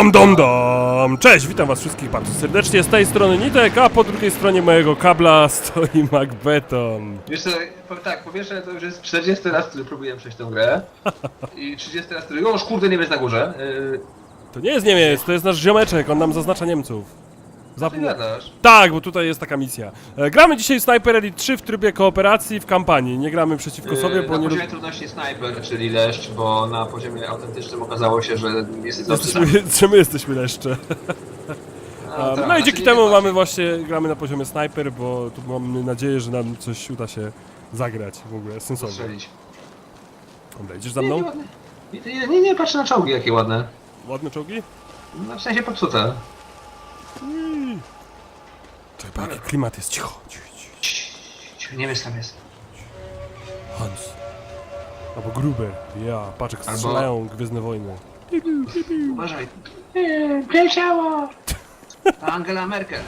dom, dom, dom! Cześć, witam was wszystkich bardzo serdecznie. Z tej strony Nitek, a po drugiej stronie mojego kabla stoi MacBeton. Wiesz co, powiem tak, po pierwsze to już jest 40 raz, który próbuję przejść tę grę i 30 raz, który... O, już kurde, Niemiec na górze. Yy, To nie jest Niemiec, to jest nasz ziomeczek, on nam zaznacza Niemców. Zap... gadasz? Tak, bo tutaj jest taka misja. E, gramy dzisiaj Sniper Elite 3 w trybie kooperacji w kampanii. Nie gramy przeciwko sobie, Yy, bo na nie... poziomie trudności Sniper, czyli leszcz, bo na poziomie autentycznym okazało się, że jest to Jesteśmy, czy my jesteśmy leszcze. A, tak, No i znaczy dzięki temu mamy właśnie, gramy na poziomie Sniper, bo tu mamy nadzieję, że nam coś uda się zagrać w ogóle, sensownie. Strzelić. Dobra, idziesz za Nie, nie, mną? ładne. nie, nie, nie, nie, patrz na czołgi jakie ładne. Ładne czołgi? No, w sensie popsute. To chyba jaki klimat jest, cicho. cicho, cicho. Niemiec tam jest. Hans. Albo Gruber. Ja, patrz jak Albo- strzelają Gwiezdne Wojny. Uważaj. Eee, Leciało! Angela Merkel.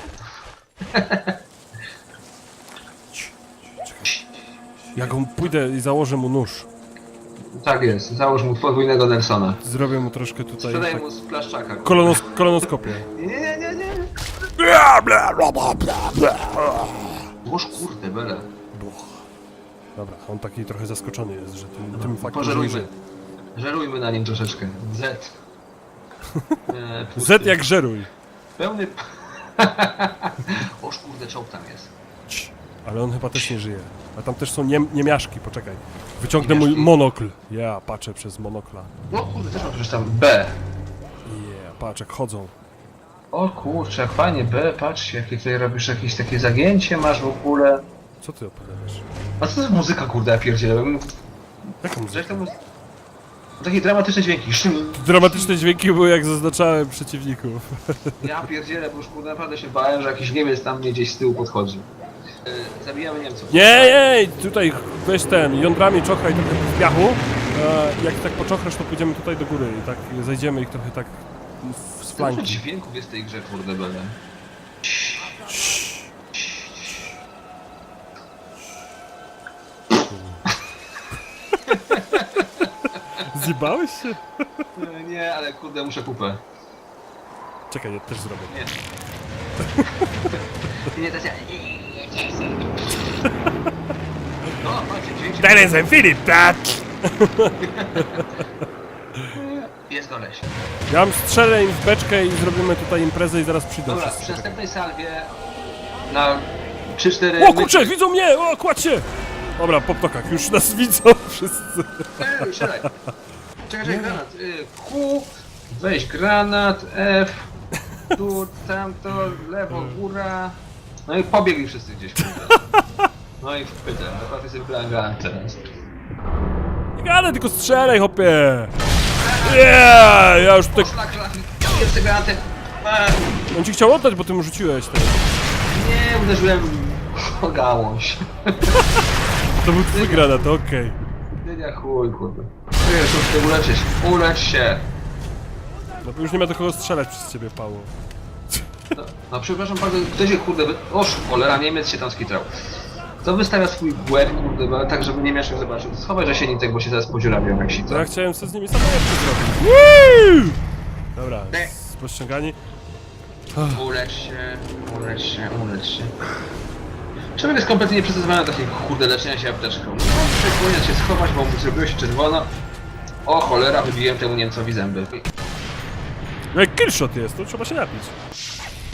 Jak on pójdę i założę mu nóż. Tak jest, załóż mu podwójnego Nelsona. Zrobię mu troszkę tutaj Sprzedaj tak, mu z plaszczaka. kolonos, kolonoskopię. Nie, nie, nie, nie. Łoż kurde, bele. Dobra, on taki trochę zaskoczony jest, że tym, tym faktem, że Pożerujmy. Żerujmy na nim troszeczkę. Z. E, pusty. Z jak żeruj. Pełny... Oż kurde, czołg tam jest. Cii, Ale on chyba też nie żyje. A tam też są niem, niemiaszki, poczekaj. Wyciągnę mój Niemiaszki? monokl. Ja patrzę przez monokla. O kurde, też mam przecież tam B. Yeah, patrz jak chodzą. O kurczę, jak fajnie B, patrzcie, jakie tutaj robisz jakieś takie zagięcie masz w ogóle. Co ty opowiadasz? A co to jest muzyka, kurde, ja pierdzielę. Jaką muzykę? to mu... Takie dramatyczne dźwięki. Szym. Dramatyczne dźwięki były jak zaznaczałem przeciwników. Ja pierdzielę, bo już kurde, naprawdę się bałem, że jakiś Niemiec tam mnie gdzieś z tyłu podchodzi. Yy, zabijamy Niemców. Nie, nie, tutaj weź ten, jądrami czochraj trochę w piachu. E, jak tak poczochrasz, to pójdziemy tutaj do góry i tak zejdziemy ich trochę tak w- z Dużo flanki. dźwięków jest w tej grze, kurde, bele. Zjebałeś się? E, Nie, ale kurde, muszę kupę. Czekaj, ja też zrobię. Nie. Nie, to się... No, patrzcie, dźwięk się... Terence and Philip, tak! Jest koleś. Ja mam strzelę im w beczkę i zrobimy tutaj imprezę i zaraz przyjdą Dobra, wszyscy. przy następnej salwie na 3-4... O kurczę, widzą mnie! O, kładź się! Dobra, po ptokach, już nas widzą wszyscy. Ej. Czekaj, czekaj, granat. Y, Q, weź granat, F, tu, tamto, lewo, góra. No i pobiegli wszyscy gdzieś. kurde. No i wpytę, naprawdę sobie wybrałem granat teraz. Nie gadaj, tylko strzelaj, hopie! Yeah! Ja już tutaj... Szlak, szlak, jeszcze granatem. A, On ci chciał oddać, bo ty mu rzuciłeś teraz. Nie, uderzyłem o gałąź. To był twój granat, okej. Nie, nie, chuj, kurde. Wiesz, muszę się uleczyć. Ulecz się. No bo już nie ma do kogo strzelać przez ciebie, Pało. No, no przepraszam bardzo, ktoś się kurde, wy... o cholera, Niemiec się tam skitrał. Kto wystawia swój głer, kurde, tak żeby nie mieszał zobaczył. Schowaj, że się nitek, bo się zaraz podziurawią jak To sita. ja chciałem sobie z nimi samoloty zrobić. Woo! Dobra, z- pościągani. Ulecz się, ulecz się, ulecz się. Człowiek jest kompletnie nieprzystosowany do takiego kurde leczenia się apteczką. No, powinien się schować, bo mu zrobiło się czerwono. O cholera, wybiłem temu Niemcowi zęby. No jak killshot jest, to trzeba się napić.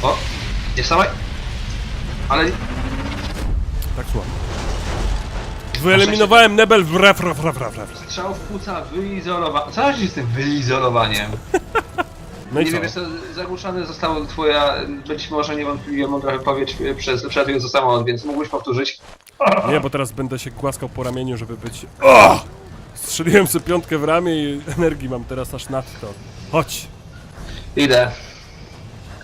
O, nie wstawaj. Ale Tak słucham. Wyeliminowałem Nebel w ref, ref, ref, ref, ref. strzał w płuca wyizolowa... Co chodzi z tym wyizolowaniem? No i nie co? wiem, jest to zagłuszane zostało twoja, być może niewątpliwie mogę wypowiedź e, przez przelatyjący samolot, więc mógłbyś powtórzyć? Nie, bo teraz będę się głaskał po ramieniu, żeby być... O! Strzeliłem sobie piątkę w ramię i energii mam teraz aż nadto. Chodź! Idę.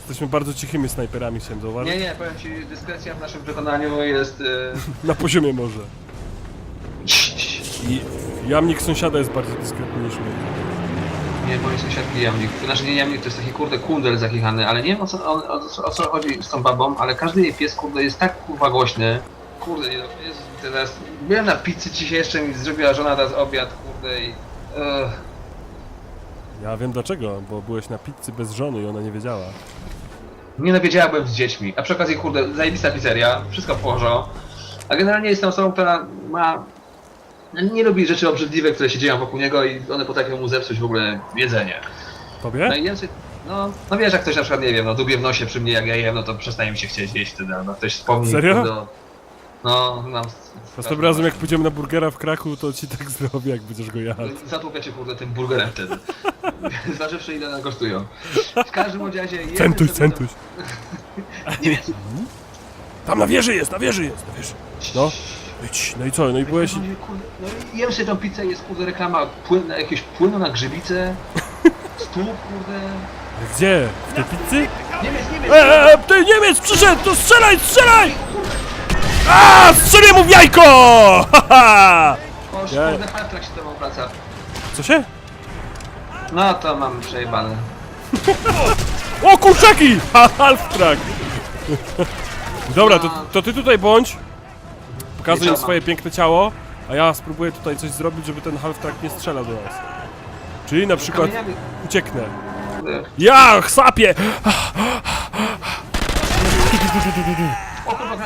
Jesteśmy bardzo cichymi snajperami, chciałem zauważyć. Nie, nie, powiem ci, dyskrecja w naszym wykonaniu jest... E... Na poziomie może. I jamnik sąsiada jest bardziej dyskretny niż my. Nie, mojej sąsiadki jamnik. Znaczy nie jamnik, to jest taki kurde kundel zachichany, ale nie wiem o co, o, o, o co chodzi z tą babą, ale każdy jej pies kurde jest tak kurwa głośny. Kurde, nie, no, jest teraz... Byłem na pizzy dzisiaj jeszcze mi zrobiła żona teraz obiad, kurde i... Ja wiem dlaczego, bo byłeś na pizzy bez żony i ona nie wiedziała. Nie no, wiedziałem z dziećmi. A przy okazji, kurde, zajebista pizzeria, wszystko w porządku. A generalnie jestem osobą, która ma... no, Nie lubi rzeczy obrzydliwe, które się dzieją wokół niego i one potrafią mu zepsuć w ogóle jedzenie. No Tobie? i jem sobie, no, no wiesz, jak ktoś na przykład, nie wiem, no dubie w nosie przy mnie, jak ja jem, no to przestaje mi się chcieć jeść wtedy, albo ktoś wspomni. Serio? kurde, o- No, mam... Następnym razem jak pójdziemy na burgera w Kraku, to ci tak zrobię, jak będziesz go jadł. Zatłupię cię, kurde, tym burgerem wtedy. Zważywszy, ile one kosztują. W każdym bądź razie... Centuś, sobie centuś. Nie wiem. Tam na wieży jest, na wieży jest, na wieży. No, no i co, no i byłeś... No i kurde, no i jem sobie tą pizzę, jest kurde reklama płyn, na jakieś płynu na grzybicę. Stóp, kurde. Gdzie? W tej pizzy? Niemiec, Niemiec! Eee, ty Niemiec przyszedł, to strzelaj, strzelaj! A, strzelię mu w jajko! Haha! Kurde, Half-Track się tobą wraca. Co się? No to mam przejebane. O, kurczaki! Ha, half track! Dobra, to, to ty tutaj bądź. Pokazuj im swoje piękne ciało, a ja spróbuję tutaj coś zrobić, żeby ten half track nie strzelał do nas. Czyli na przykład Kamieniami, ucieknę. Ja chsapię!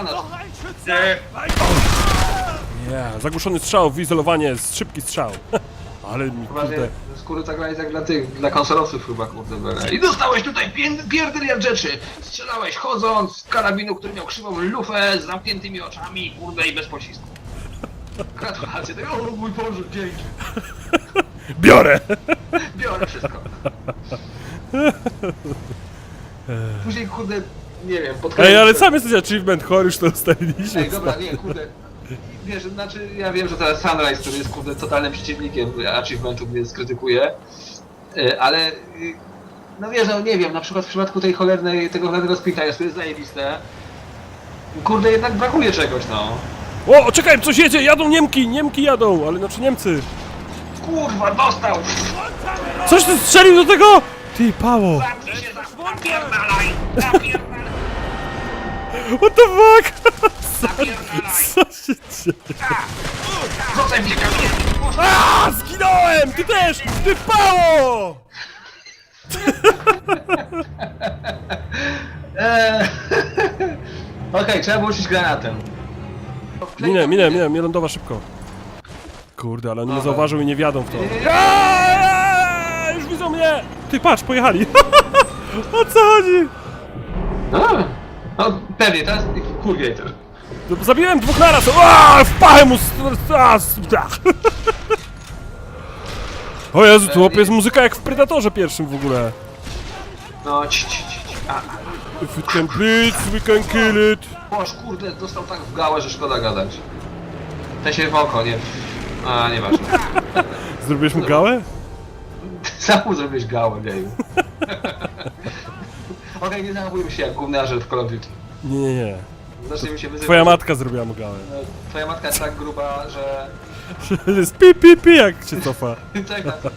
Granat. Yeah, zagłuszony strzał, wyizolowanie, szybki strzał. Ale mi Poważnie, kurde... skóry tak grać jak dla tych, dla konsolowców chyba, kurde, bele. I dostałeś tutaj pierdyliard rzeczy. Strzelałeś chodząc z karabinu, który miał krzywą lufę, z zamkniętymi oczami, kurde, i bez pocisku. Gratulacje, tego, o mój Boże, dzięki. Biorę! Biorę wszystko. Później, kurde, nie wiem, pod Ej, ale sam jesteś achievement chory, już to ustaliliśmy. Ej, dobra, nie, kurde. Wiesz, znaczy, ja wiem, że teraz Sunrise, który jest, kurde, totalnym przeciwnikiem achievementu, mnie skrytykuje, ale, y, no wiesz, no nie wiem, na przykład w przypadku tej cholernej, tego cholernego splita jest, to jest zajebiste, kurde, jednak brakuje czegoś, no. O, czekaj, coś jedzie, jadą Niemki, Niemki jadą, ale znaczy Niemcy. Kurwa, dostał! Coś ty strzelił do tego? Ty, Pało! Zamknij się! Zapierdalaj! What the fuck? Zapierdalaj! Co się dzieje? Rzucaj mnie! A, zginąłem! Ty też! Ty, Pało! Eee. Okej, trzeba było rzucić granatem. Minę, minę, minę, mnie lądowa szybko. Kurde, ale oni mnie Dobra. zauważył i nie wiadą w to. Nie. Już widzą mnie! Ty, patrz, pojechali. O co chodzi? A, no pewnie, teraz kurgator. Zabiłem dwóch naraz! Aaa, w pachę mu... s- a, s-. O Jezu, tu jest muzyka jak w Predatorze pierwszym w ogóle. No, ci, ci, ci, ci. A, If it can bleed, we can kill it. boż, kurde, dostał tak w gałę, że szkoda gadać. Ten się w oko, nie. A, nieważne. Zrobiłeś mu gałę? Sam mu zrobiłeś gałę, geju. Okej, nie zachowujmy się jak gówniarze w Call of Duty. Nie, nie, nie. Zaczniemy się wyzywać. Twoja matka zrobiła mu gałę. Twoja matka jest tak gruba, że... Jest pi, pi, pi, jak się cofa. tak, tak.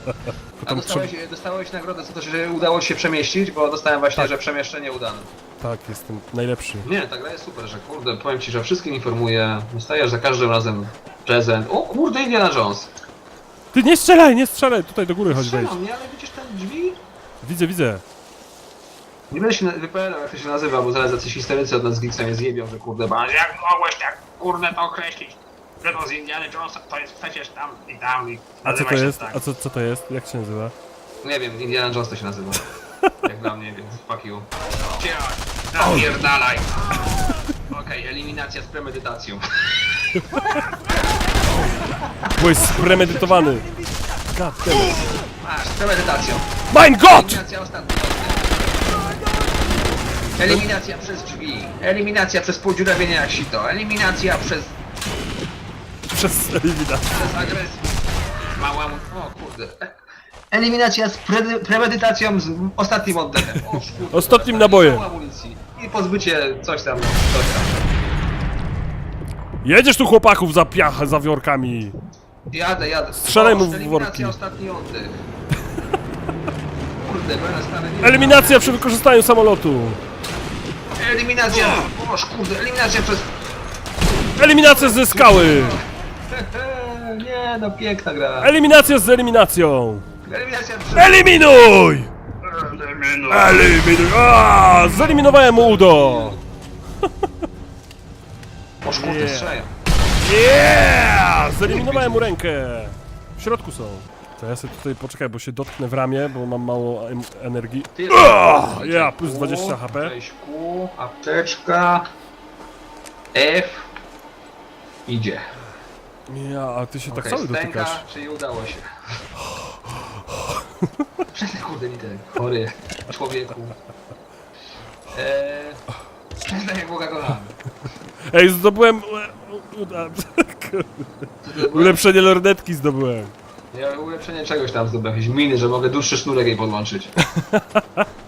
A dostałeś, dostałeś nagrodę za to, że udało ci się przemieścić, bo dostałem właśnie, że przemieszczenie udane. Tak, jestem najlepszy. Nie, ta gra jest super, że kurde, powiem ci, że wszystkim informuję, dostajesz za każdym razem prezent. O kurde, Indiana Jones. Ty nie strzelaj, nie strzelaj, tutaj do góry chodź wejdź. Strzelam, nie, ale widzisz ten drzwi? Widzę, widzę. Nie będę się wypowiadał, jak to się nazywa, bo zaraz jacyś historycy od nas z Geeksa mnie zjebią, że kurde, ba, jak mogłeś tak kurde to określić? Że to z Indiana Jonesa to jest przecież tam i tam i A co nazywa to się jest? tak. A co, co to jest? Jak się nazywa? Nie wiem, Indiana Jones to się nazywa. jak dla mnie, więc fuck you. Ciao, napierdalaj. Okej, eliminacja z premedytacją. Byłeś spremedytowany. God damn it. Masz, z premedytacją. Mein Gott! Eliminacja ostatnia. Eliminacja przez drzwi. Eliminacja przez podziurawienie jak sito. Eliminacja przez, Przez eliminację. przez agresję. Mała... O kurde. Eliminacja z pre premedytacją z ostatnim oddechem. O, kurde. Ostatnim nabojem. Amunicji. I pozbycie coś tam, coś tam. Jedziesz tu chłopaków za piach, za wiorkami. Jadę, jadę. Strzelaj mu w eliminacja, worki. ostatni oddech. Kurde, będę stary. Eliminacja przy wykorzystaniu samolotu. Eliminacja! Boż, kurde, eliminacja przez... Eliminacja ze skały. nie, no piękna gra. Eliminacja z eliminacją. Eliminacja trzy. Eliminuj! Eliminuj! A, Zeliminowałem mu udo! O szkurde, Yeah. strzelają. Yeah! Zeliminowałem mu rękę! W środku są. To ja sobie tutaj poczekaj, bo się dotknę w ramię, bo mam mało em- energii. Ty Ah, ja, plus 20 HP. Cześć Q, apteczka. F. Idzie. Ja, a ty się tak Okej, cały stęka, dotykasz. czyli udało się. Przestań kurde mi ten chory człowieku. Eee, przestań jak Boga kocham. Ej, zdobyłem... Ulepszenie lornetki zdobyłem. Ja ulepszenie czegoś tam zdobyłem, jakieś miny, że mogę dłuższy sznurek jej podłączyć.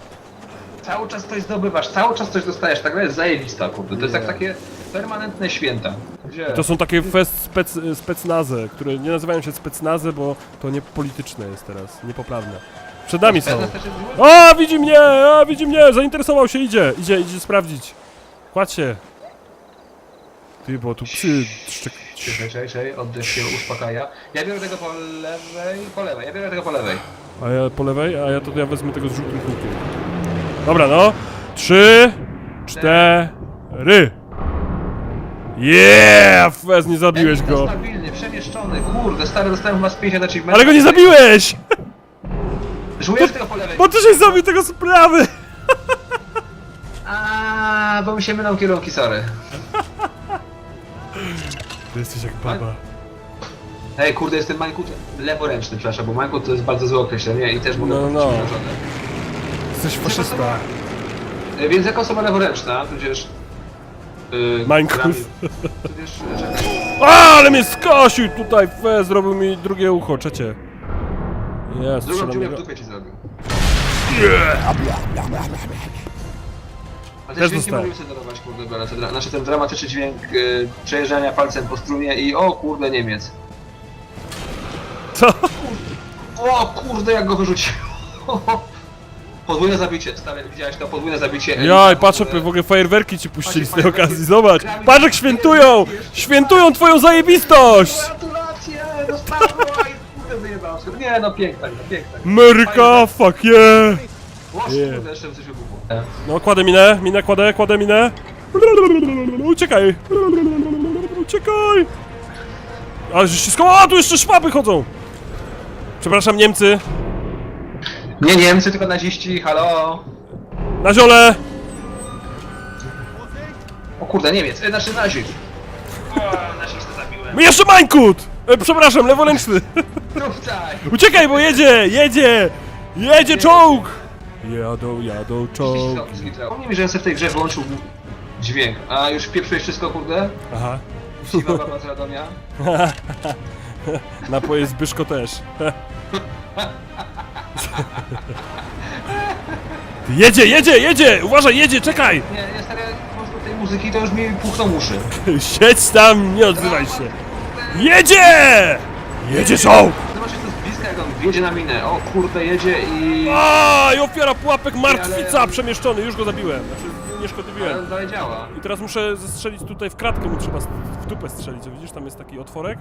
cały czas coś zdobywasz, cały czas coś dostajesz, tak jest zajebista, kurde. To jest jak takie permanentne święta. Gdzie? To są takie fest spec, specnazy, które nie nazywają się specnazy, bo to nie polityczne jest teraz, niepoprawne. Przed nami są. Pewne też jest złe? A, widzi mnie, a, widzi mnie, zainteresował się, idzie, idzie, idzie sprawdzić. Kładź się. Ty, bo tu psy szczek... Czekaj, czekaj, czekaj, oddech się uspokaja. Ja biorę tego po lewej, po lewej, ja biorę tego po lewej. A ja po lewej, a ja to ja wezmę tego z żółtym kółkiem. Dobra, no. Trzy, cztery. Yeah! Fez, nie zabiłeś go. to Stabilnie, przemieszczony, kurde, stary, dostałem chyba z 50 achievementów. Ale go nie zabiłeś! Żujesz tego po lewej. Bo ty żeś zrobił tego sprawy! A, bo mi się mylą kierunki, sorry. Ty jesteś jak baba. Ej, kurde, jestem mańkut leworęczny, przepraszam, bo mańkut to jest bardzo złe określenie i też mogę No, być no. Jesteś faszysta. E, Więc jako osoba leworęczna, tudzież... Yy, Mańkut. grami- Tudzież, czekaj. A, ale mnie skosił tutaj, Fez, zrobił mi drugie ucho, trzecie. Jest, Drugą strzelam dziurę w go. dupie ci zrobił. A te Też dźwięki dostałem. mogłem sobie darować, kurde, biorę. Te dra- Znaczy ten dramatyczny dźwięk y, przejeżdżania palcem po strunie i o kurde Niemiec. Co? O kurde jak go wyrzucił. Podwójne zabicie, stary, widziałeś to podwójne zabicie. Jaj, w patrzę, ogóle. w ogóle fajerwerki ci puścili z tej okazji, zobacz! Patrz jak świętują! Świętują twoją zajebistość! Gratulacje, dostałem, oj, kurde wyjebałem się. Nie no, piękna, gra, piękna. gra. Ameryka, fuck yeah! Yeah. kurde, jeszcze coś wybuchło. No, kładę minę, minę kładę, kładę minę. Uciekaj! Uciekaj! Ale się ściskało, a tu jeszcze szwaby chodzą! Przepraszam, Niemcy, Nie Niemcy, tylko naziści, halo. na ziole! O kurde, Niemiec, e, znaczy naziść. O, nazistę zabiłem. Jeszcze Mańkut! E, przepraszam, leworęczny! Tutaj. Uciekaj, bo jedzie, jedzie! Jedzie czołg! Jadą, jadą czołg. Pomnij mi, że ja sobie w tej grze wyłączył dźwięk, a już pieprzyłeś wszystko, kurde? Aha. Siwa baba z Radomia. Napoje Zbyszko też. Jedzie, jedzie, jedzie! Uważaj, jedzie, czekaj! Nie, nie, stary, po prostu tej muzyki to już mi puchną uszy. Siedź tam, nie odzywaj się. Jedzie! Jedzie czołg! Wjedzie na minę. O kurde, jedzie i... A, i ofiara pułapek martwica ale- przemieszczony, już go zabiłem. Znaczy, nie Ale szkodliwiłem. dalej działa. I teraz muszę zestrzelić tutaj w kratkę, mu trzeba w dupę strzelić. Widzisz, tam jest taki otworek.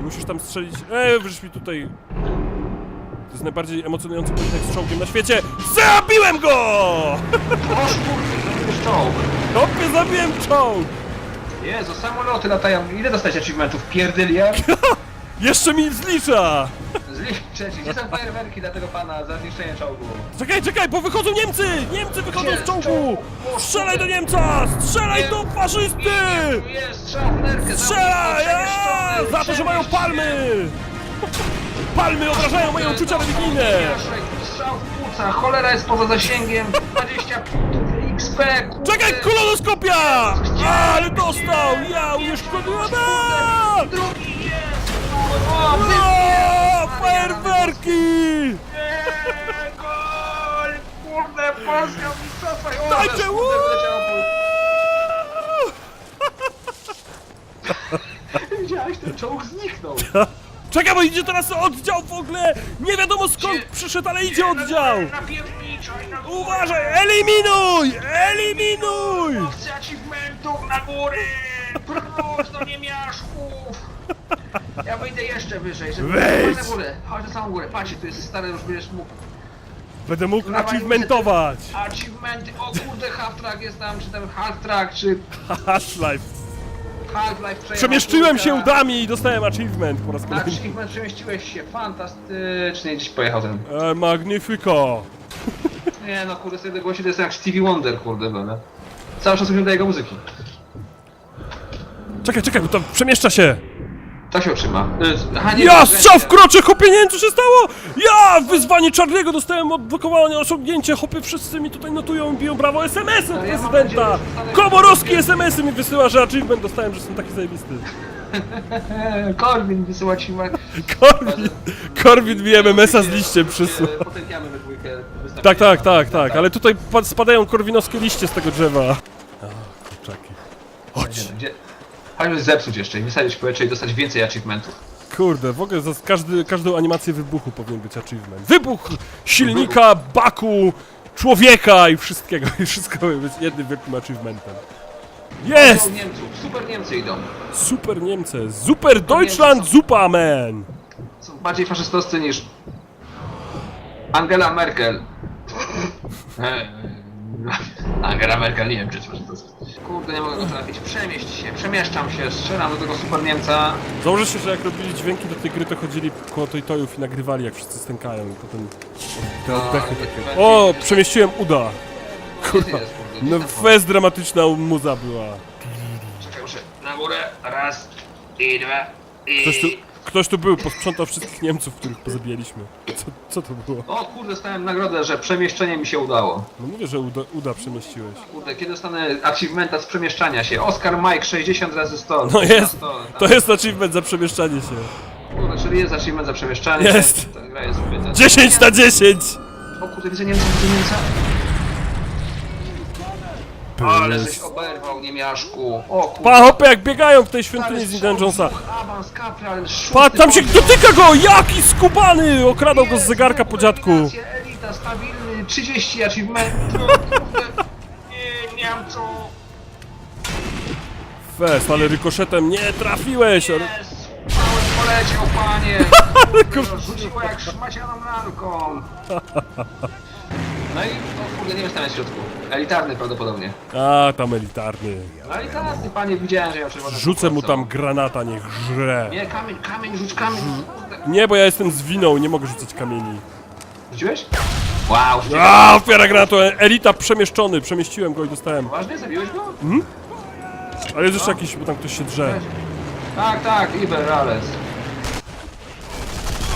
I musisz tam strzelić. Ej, wrzuć mi tutaj. To jest najbardziej emocjonujący pojedynek z czołgiem na świecie. Zabiłem go! O kurde, to jest czołg. Topie zabiłem czołg! Jezu, samoloty latają. Ile dostać achievementów? Pierdyliard? Jeszcze mi zlicza! Zliczę ci. Gdzie są fajerwerki dla tego pana za zniszczenie czołgu? Czekaj, czekaj, bo wychodzą Niemcy! Niemcy wychodzą z czołgu! Strzelaj do. Niemca! Strzelaj Nie. do faszysty! Jest, strzał w nerkę. Strzelaj! A, Przemieszczony, Za to, że mają palmy! Palmy obrażają moje uczucia religijne! Strzał w płuca, cholera jest poza zasięgiem, 20 punktów XP, kurde. Czekaj, kolonoskopia! Ale dostał! Ja unieśkodowałem! Drugi! O, fajerwerki! Nie, gol! Kurde, Polska mistrzostwa! O, Dajcie, kurde, uuu! wyleciało pół- Widziałeś, ten czołg zniknął. Czekaj, bo idzie teraz oddział w ogóle! Nie wiadomo skąd przyszedł, ale idzie oddział! Napierniczaj na górę! Uważaj! Eliminuj! Eliminuj! Chcę achievementów na góry! Prócz do niemiaszków! Ja wyjdę jeszcze wyżej, żeby... Wejdź! Na górę, chodź na samą górę. Patrzcie, tu jest stary, już będziesz mógł... Będę mógł Dawaj, achievementować! Achievementy, o kurde, half-track jest tam, czy tam half-track, czy Half-Life. half-life Przemieszczyłem się udami i dostałem achievement po raz kolejny. Achievement, przemieściłeś się, fantastycznie, gdzieś pojechał ten... E, magnifico! Nie no, kurde, z tego głosi to jest jak Stevie Wonder, kurde, no. Cały czas do jego muzyki. Czekaj, czekaj, bo to przemieszcza się! To się utrzyma. Y, Aha, nie, Ja strzał w krocze, nie wiem co się stało! Ja wyzwanie Charlie'ego dostałem odblokowanie, osiągnięcie, chłopie, wszyscy mi tutaj notują biją brawo SMS-em Ale ja mam prezydenta! nadzieję, że Komorowski SMS-y mi wysyła, że achievement dostałem, że jestem taki zajebisty. Korwin wysyła ci ma... Korwin, Korwin mi MMS-a z liściem przysłał. E, Potępiamy we dwójkę wystąpienie. Tak, tak, tak, tak, ale tutaj pa- spadają korwinowskie liście z tego drzewa. A, kurczaki. Chodź. Chodźmy zepsuć jeszcze i wysadzić powietrze i dostać więcej achievementów. Kurde, w ogóle za każdy, każdą animację wybuchu powinien być achievement. Wybuch silnika, baku, człowieka i wszystkiego. I wszystko powinien być jednym wielkim achievementem. Jest! Są Niemców, super Niemcy idą. Super Niemcy. Super Deutschland, Superman! Są bardziej faszystowscy niż Angela Merkel. Eee, Angela Merkel, nie wiem czy jest faszystowska. Kurde, nie mogę go trafić. Przemieść się, przemieszczam się, strzelam do tego super Niemca. Założę się, że jak robili dźwięki do tej gry, to chodzili koło tojtojów i nagrywali, jak wszyscy stękają i potem te No, oddechy nie, takie. O, przemieściłem uda. Jest, kurde? No tam fest dramatyczna muza była. Czekaj, muszę na górę, raz i dwa i... Tu, ktoś tu był, posprzątał wszystkich Niemców, których pozabijaliśmy. Co, co to było? O kurde, dostałem nagrodę, że przemieszczenie mi się udało. No mówię, że uda, uda przemieściłeś. Kurde, kiedy dostanę achievementa z przemieszczania się? Oscar Mike 60 razy 100. No jest, 100, to jest achievement za przemieszczanie się. Kurde, czyli jest achievement za przemieszczanie Jest. się. Ta gra jest zbyt... 10 na 10! O kurde, widzę Niemca, widzę Niemca. Ale żeś oberwał, niemiaszku. O. Pa, hopy, jak biegają w tej świątyni z Indiana Jonesa. dwóch Awans, kapral, szósty Pa, tam się poziom. dotyka go! Jaki skubany! Okradał go z zegarka po dziadku. Elita, stabilny, 30 achievementów. Kurde. Nie. Fest, ale rykoszetem nie trafiłeś! ale- Jest! Mały poleciał, panie! Rzuciło jak szmacianą lalką. No i, o kurde, nie wiem, tam jest w środku. Elitarny prawdopodobnie. A, tam elitarny. Elitarny, panie, widziałem, że miał czerwone Rzucę mu tam granata, niech żre. Nie, kamień, kamień, rzuć kamień. Nie, bo ja jestem zwiną, nie mogę rzucać kamieni. Rzuciłeś? Wow, rzuciłeś. A, ofiara granatu, elita przemieszczony, przemieściłem go i dostałem. Poważnie? Zabiłeś go? Ale jest jeszcze jakiś, bo tam ktoś się drze. Tak, tak, Iberales.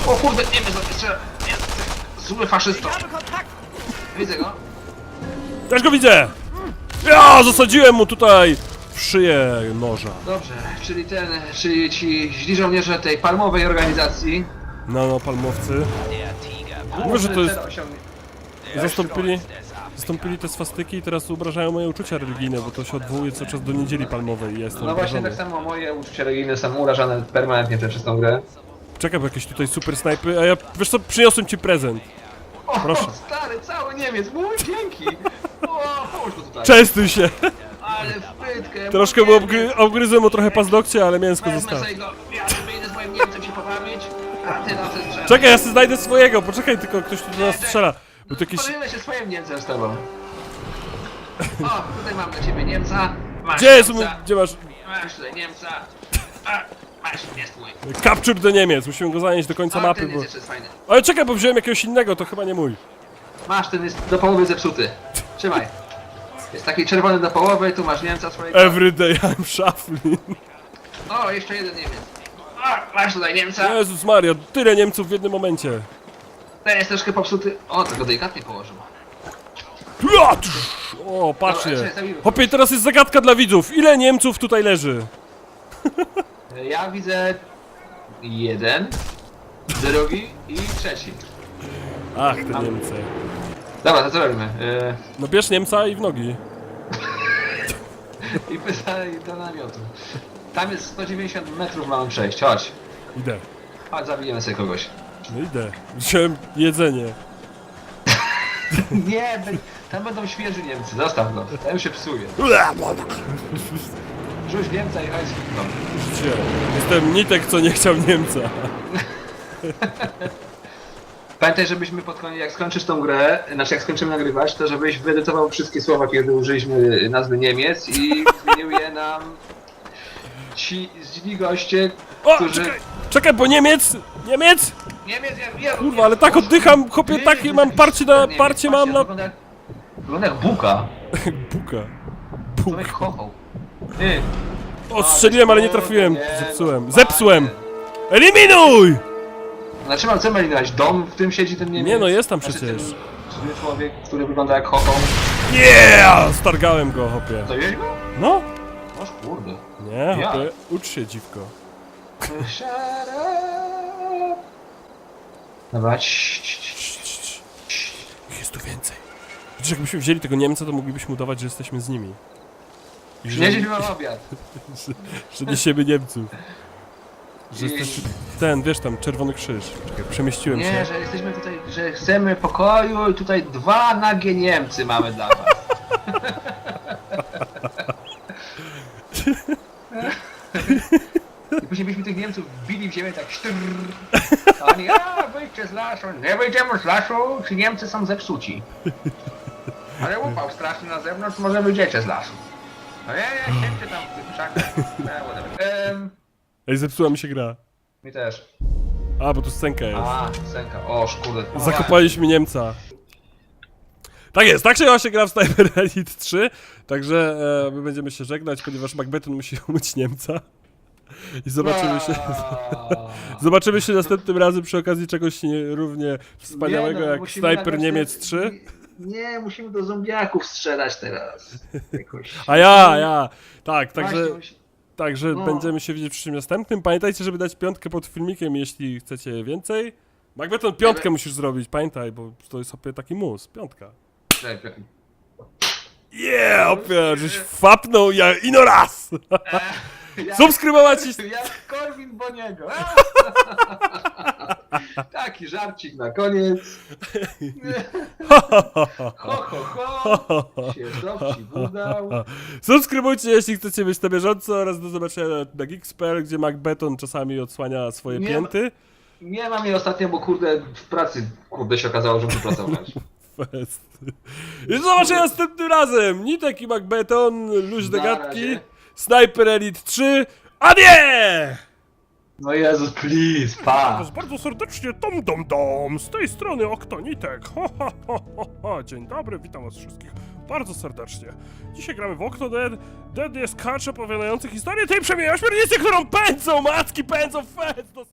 O kurde, nie wiem, jeszcze... nie, Zły faszysto. Widzę go. Też go widzę! Ja, zasadziłem mu tutaj w szyję noża. Dobrze, czyli ten, czyli ci źli żołnierze tej palmowej organizacji. No, no, palmowcy. Mówię, że to jest... Zastąpili, zastąpili te swastyki i teraz obrażają moje uczucia religijne, bo to się odwołuje cały czas do niedzieli palmowej i ja jestem No właśnie obrażony. tak samo moje uczucia religijne są urażane permanentnie przez tą grę. Czekaj, bo jakieś tutaj super snajpy, a ja, wiesz co, przyniosłem ci prezent. O, Proszę. stary, cały Niemiec, mój dzięki! O, połóż go tutaj. Częstuj się! Ale wpytkę. Troszkę mu obgry, obgryzłem mu trochę paznokcie, ale mięsko zostało. sobie go, ja wyjdę z moim Niemcem się pobawić, a ty na to strzelasz. Czekaj, ja sobie znajdę swojego, poczekaj, tylko ktoś tu do nas strzela. Bo to. Podzielę się swoim Niemcem z tobą. O, tutaj mam dla ciebie Niemca. Masz Gdzie jest mój... Niemca. Gdzie masz... Masz tutaj Niemca. A, masz, jest mój. Capture do Niemiec, musimy go zanieść do końca A, mapy, ten bo... jeszcze fajny. Ale czekaj, bo wziąłem jakiegoś innego, to chyba nie mój. Masz, ten jest do połowy zepsuty. Trzymaj. Jest taki czerwony do połowy, tu masz Niemca swojego. Everyday I'm shuffling. O, jeszcze jeden Niemiec. O, masz tutaj Niemca. Jezus Maria, tyle Niemców w jednym momencie. Ten jest troszkę popsuty. O, tego delikatnie położył. Ja. O, patrzcie. Dobra, czekaj, Hopie, teraz jest zagadka dla widzów. Ile Niemców tutaj leży? Ja widzę jeden, drugi i trzeci. Ach, te Niemcy. Dobra, to co robimy? Yy, No bierz Niemca i w nogi. I pytanie do namiotu. Tam jest 190 metrów mamy przejść, chodź. Idę. Chodź, zabijemy sobie kogoś. No idę. Wziąłem jedzenie. Nie, tam będą świeży Niemcy, zostaw go. Tam się psuje. Rzuć więcej, chodź. No. Życie. Jestem Nitek, co nie chciał Niemca. Pamiętaj, żebyśmy pod koniec, jak skończysz tą grę, znaczy jak skończymy nagrywać, to żebyś wyedytował wszystkie słowa, kiedy użyliśmy nazwy Niemiec i zmienił je nam ci źli goście, O, którzy... czekaj! Czekaj, bo Niemiec! Niemiec! Niemiec, ja wiem! Kurwa, ale tak oddycham, chłopie, takie mam parcie na, parcie mam na... Wygląda jak, wygląda jak buka. Buka. To jak chochoł. Ty. O, strzeliłem, ale nie trafiłem. Zepsułem. no, Zepsułem! panie. Eliminuj! Znaczy mam co eliminować? Dom, w tym siedzi ten Niemiec? Nie no, jest tam Znaczy, przecież. Ten zły człowiek, który wygląda jak chochoł. Yeah! Stargałem go, hopie. Zabiłeś go? No? Oż kurde. Nie, Ja. hopie, ucz się, dziwko. Shut up. Dobra. Cii, cii, cii. Ich jest tu więcej. Widzisz, jakbyśmy wzięli tego Niemca, to moglibyśmy udawać, że jesteśmy z nimi. Przynieśliśmy wam obiad. że, że niesiemy Niemców. Że jesteś... Ten, wiesz tam, Czerwony Krzyż. Czekaj, przemieściłem Nie, się. że jesteśmy tutaj, że chcemy pokoju i tutaj dwa nagie Niemcy mamy dla was. I później byśmy tych Niemców bili w ziemię tak sztrrr. A oni, a wyjdźcie z lasu. Nie wyjdziemy z lasu, ci Niemcy są zepsuci. Ale upał straszny na zewnątrz, może wyjdziecie z lasu. No nie, nie, siedźcie tam w tych krzakach. No, whatever. Em, Ej, zepsuła mi się gra. mi też. A, bo tu scenka jest. A, senka. O, szkurde. Zakopaliśmy Niemca. Tak jest, tak się właśnie gra w Sniper Elite 3, także e, my będziemy się żegnać, ponieważ Macbethon musi umyć Niemca. I zobaczymy się, zobaczymy się następnym razem przy okazji czegoś nie, równie wspaniałego Nie, no, jak Sniper Niemiec te- 3. Nie, musimy do zombiaków strzelać teraz. Jakoś. A ja, ja, tak, także, Właśnie, także no. będziemy się widzieć w przyszłym następnym. Pamiętajcie, żeby dać piątkę pod filmikiem, jeśli chcecie więcej. Macbethon piątkę Ale- musisz zrobić, pamiętaj, bo to jest sobie taki mus, piątka. Yeah, opie, żeś fapnął ja ino raz! Subskrybować i... Jak Korwin Boniego. Taki żarcik na koniec. Ho, ho, ho. Się dowcip udał. Subskrybujcie, jeśli chcecie być na bieżąco oraz do zobaczenia na, Geeks.pl, gdzie Macbethon czasami odsłania swoje Nie pięty. Nie mam jej ostatnio, bo kurde w pracy kurde się okazało, że muszę pracować. Fest. I do zobaczenia następnym razem! Nitek i Macbethon, luźne Na gadki, razie. Sniper Elite 3, a nie! No Jezus, please, pa. Bardzo serdecznie, Tom Dom Dom, z tej strony Oktonitek. Ho, ho, ho, ho, ho. Dzień dobry, witam was wszystkich bardzo serdecznie. Dzisiaj gramy w Octo Dead. Dead jest kacz opowiadający historię tej przemienianej śmiernicy, którą pędzą, macki pędzą, fest!